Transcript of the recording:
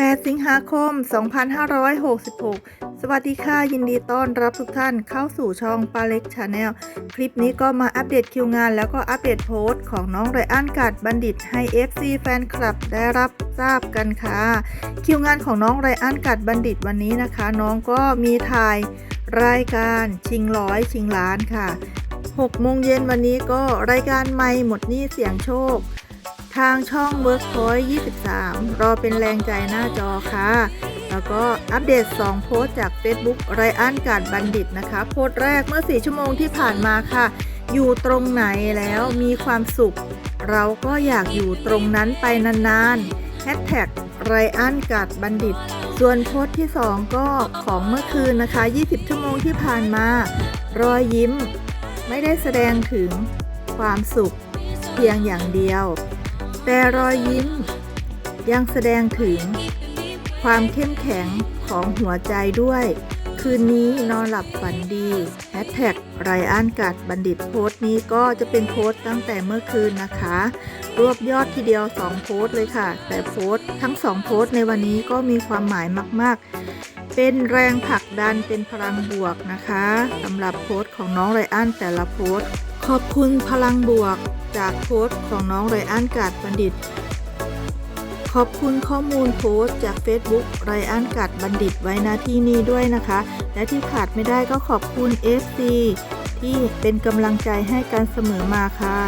8 สิงหาคม 2566 สวัสดีค่ะ ยินดีต้อนรับทุกท่านเข้าสู่ช่องปาเล็กชาแนล คลิปนี้ก็มาอัปเดตคิวงาน แล้วก็อัปเดตโพสต์ของน้องไรอันกัดบัณฑิตให้ FC แฟนคลับได้รับทราบกันค่ะ คิวงานของน้องไรอันกัดบัณฑิตวันนี้นะคะ น้องก็มีถ่ายรายการชิงร้อยชิงล้านค่ะ6โมงเย็นวันนี้ก็รายการไม่หมดหนี้เสียงโชค ทางช่อง Workpoint 23 รอเป็นแรงใจหน้าจอค่ะ แล้วก็อัปเดต 2 โพสต์จาก Facebook ไรอันการบัณฑิตนะคะ โพสต์แรกเมื่อ 4 ชั่วโมงที่ผ่านมาค่ะ อยู่ตรงไหนแล้วมีความสุข เราก็อยากอยู่ตรงนั้นไปนานๆแฮชแท็กไรอันการบัณฑิต ส่วนโพสต์ที่ 2 ก็ของเมื่อคืนนะคะ 20 ชั่วโมงที่ผ่านมา รอยยิ้ม ไม่ได้แสดงถึงความสุขเพียงอย่างเดียว แต่รอยยิ้มยังแสดงถึง ความเข้มแข็งของหัวใจด้วย คืนนี้นอนหลับฝันดีแฮชแท็กไรอันกัดบัณฑิตโพสต์นี้ก็จะเป็นโพสต์ตั้งแต่เมื่อคืนนะคะ รวบยอดทีเดียว 2 โพสต์เลยค่ะ แต่โพสต์ทั้ง 2 โพสต์ในวันนี้ก็มีความหมายมาก ๆ เป็นแรงผลักดันเป็นพลังบวกนะคะสำหรับโพสต์ของน้องไรอันแต่ละโพสต์ ขอบคุณพลังบวก จากโพสต์ของน้องไรอันกาดบัณฑิต ขอบคุณข้อมูลโพสต์จาก Facebook ไรอันกาดบัณฑิตไว้หน้าที่นี้ด้วยนะคะ และที่ขาดไม่ได้ก็ขอบคุณ FC ที่เป็นกำลังใจให้กันเสมอมาค่ะ